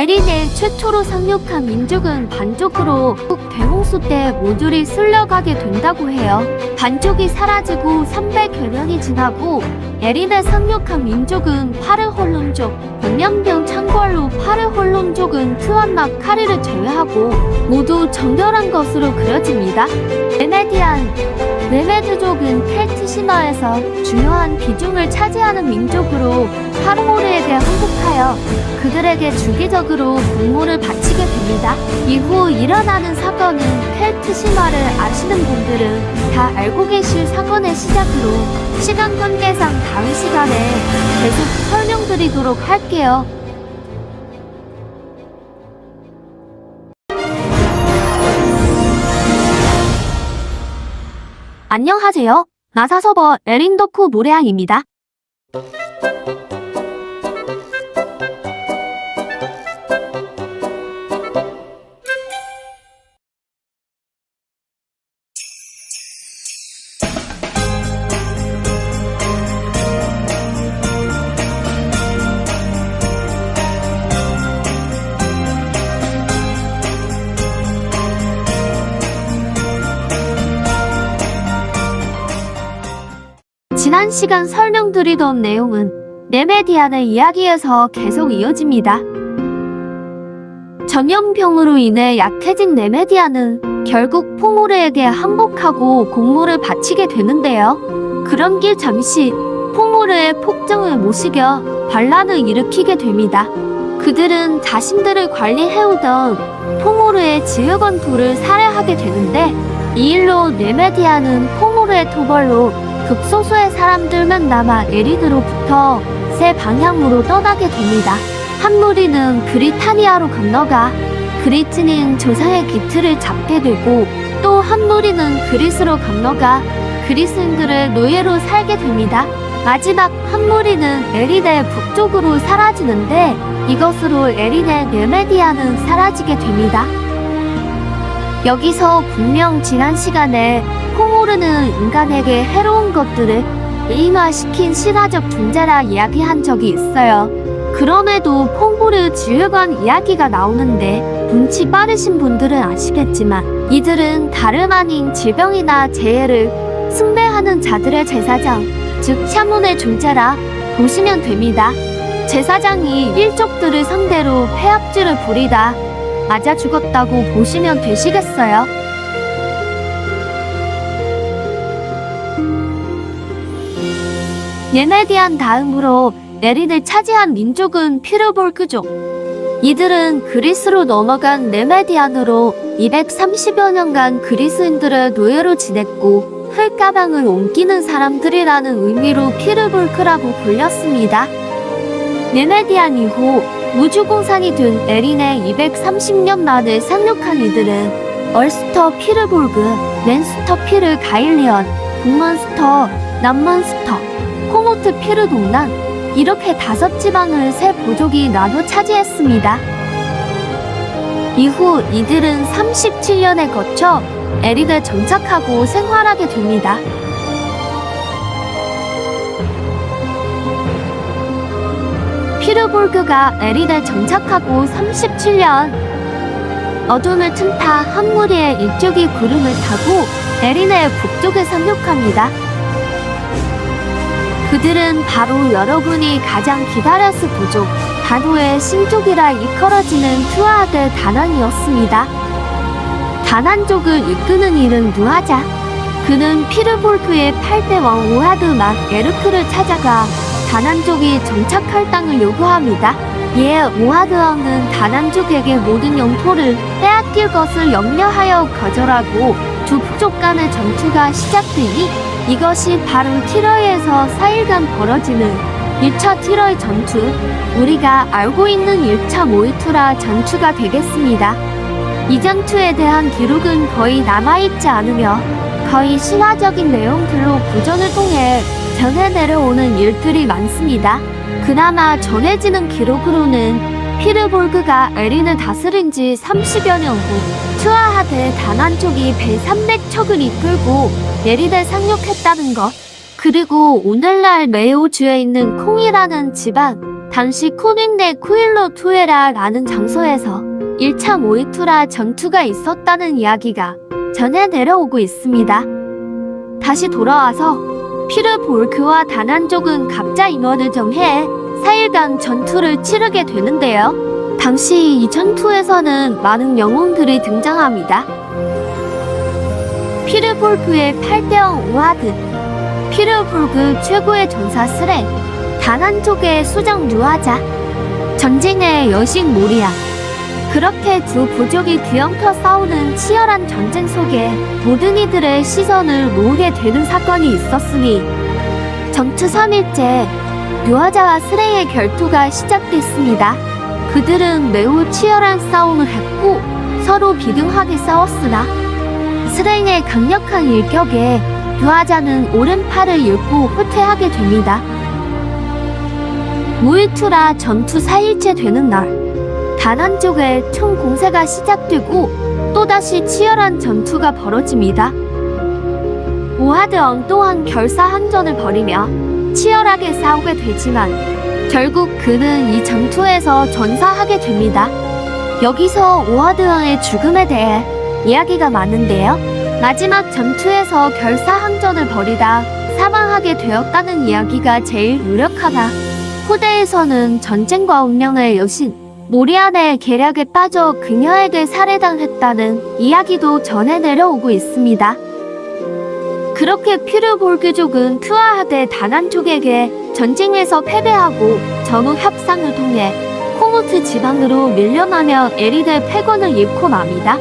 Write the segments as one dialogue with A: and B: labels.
A: 에린을 최초로 상륙한 민족은 반족으로 북 대홍수 때 모듈이 쓸려가게 된다고 해요. 반족이 사라지고 300여 년이 지나고 에린을 상륙한 민족은 파르홀론족, 백령병 창궐로 파르홀론족은 트완나 카리를 제외하고 모두 정결한 것으로 그려집니다. 네메디안 네메드족은 켈트 신화에서 중요한 비중을 차지하는 민족으로 파르호르에게 항복 그들에게 주기적으로 공모를 바치게 됩니다. 이후 일어나는 사건은 신화를 아시는 분들은 다 알고 계실 사건의 시작으로 시간 관계상 다음 시간에 계속 설명드리도록 할게요. 안녕하세요. 나사 서버 에린더쿠 모래양입니다. 시간 설명드리던 내용은 네메디안의 이야기에서 계속 이어집니다. 전염병으로 인해 약해진 네메디안은 결국 포모르에게 항복하고 공모를 바치게 되는데요. 그런 길 잠시 포모르의 폭정을 모시겨 반란을 일으키게 됩니다. 그들은 자신들을 관리해오던 포모르의 지휘관 둘을 살해하게 되는데 이 일로 네메디안은 포모르의 토벌로 극소수의 사람들만 남아 에린으로부터 새 방향으로 떠나게 됩니다. 한 무리는 브리타니아로 건너가 그리스는 조상의 기틀을 잡게 되고 또 한 무리는 그리스로 건너가 그리스인들의 노예로 살게 됩니다. 마지막 한 무리는 에린의 북쪽으로 사라지는데 이것으로 에린의 네메디아는 사라지게 됩니다. 여기서 분명 지난 시간에 포모르는 인간에게 해로운 것들을 일인화시킨 신화적 존재라 이야기한 적이 있어요. 그럼에도 포모르 지휘관 이야기가 나오는데 눈치 빠르신 분들은 아시겠지만 이들은 다름 아닌 질병이나 재해를 숭배하는 자들의 제사장, 즉 샤몬의 존재라 보시면 됩니다. 제사장이 일족들을 상대로 폐악질을 부리다 맞아 죽었다고 보시면 되시겠어요? 예메디안 다음으로 에린을 차지한 민족은 피르볼크족. 이들은 그리스로 넘어간 네메디안으로 230여 년간 그리스인들의 노예로 지냈고 흙가방을 옮기는 사람들이라는 의미로 피르볼크라고 불렸습니다. 네메디안 이후 우주공산이 된 에린의 230년 만을 상륙한 이들은 얼스터 피르볼그, 맨스터 피르 가일리언, 북먼스터, 남먼스터, 코모트 피르 동란 이렇게 다섯 지방을 세 부족이 나눠 차지했습니다. 이후 이들은 37년에 거쳐 에릭에 정착하고 생활하게 됩니다. 피르볼그가 에릭에 정착하고 37년 어둠을 틈타 한 무리의 일족이 구름을 타고 에린의 북쪽에 상륙합니다. 그들은 바로 여러분이 가장 기다렸을 부족, 단호의 신족이라 이끌어지는 투아드 다난이었습니다. 다난족을 이끄는 이는 누하자. 그는 피르볼크의 8대 왕 오하드 막 에르크를 찾아가 다난족이 정착할 땅을 요구합니다. 이에 오하드 왕은 다난족에게 모든 영토를 빼앗길 것을 염려하여 거절하고 두 부족 간의 전투가 시작되니 이것이 바로 티러이에서 4일간 벌어지는 1차 티러이 전투, 우리가 알고 있는 1차 모이투라 전투가 되겠습니다. 이 전투에 대한 기록은 거의 남아있지 않으며 거의 신화적인 내용들로 구전을 통해 전해 내려오는 일들이 많습니다. 그나마 전해지는 기록으로는 피르볼그가 에린을 다스린 지 30여 년후 투아하드 단한족이 배 300척을 이끌고 예리를 상륙했다는 것. 그리고 오늘날 메오주에 있는 콩이라는 지방 당시 코닝네 쿠일로 투에라라는 장소에서 1차 모이투라 전투가 있었다는 이야기가 전해 내려오고 있습니다. 다시 돌아와서 피르볼크와 다난족은 각자 인원을 정해 4일간 전투를 치르게 되는데요. 당시 이 전투에서는 많은 영웅들이 등장합니다. 피르볼크의 8대왕 오하드, 피르볼크 최고의 전사 스레, 다난족의 수장 유아자, 전쟁의 여신 모리아. 그렇게 두 부족이 뒤엉켜 싸우는 치열한 전쟁 속에 모든 이들의 시선을 모으게 되는 사건이 있었으니 전투 3일째 유아자와 스레의 결투가 시작됐습니다. 그들은 매우 치열한 싸움을 했고 서로 비등하게 싸웠으나 스레의 강력한 일격에 유아자는 오른팔을 잃고 후퇴하게 됩니다. 무이투라 전투 4일째 되는 날 단한 쪽에 총 공세가 시작되고 또다시 치열한 전투가 벌어집니다. 오하드 엉 또한 결사항전을 벌이며 치열하게 싸우게 되지만 결국 그는 이 전투에서 전사하게 됩니다. 여기서 오하드 왕의 죽음에 대해 이야기가 많은데요. 마지막 전투에서 결사항전을 벌이다 사망하게 되었다는 이야기가 제일 유력하다. 후대에서는 전쟁과 운명의 여신 모리안의 계략에 빠져 그녀에게 살해당했다는 이야기도 전해 내려오고 있습니다. 그렇게 피르볼그족은 투아하대 다난족에게 전쟁에서 패배하고 전후 협상을 통해 코무트 지방으로 밀려나며 에리드 패권을 잃고 맙니다.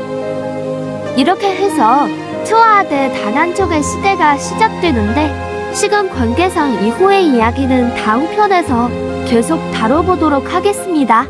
A: 이렇게 해서 투아하대 다난족의 시대가 시작되는데 시간 관계상 이후의 이야기는 다음 편에서 계속 다뤄보도록 하겠습니다.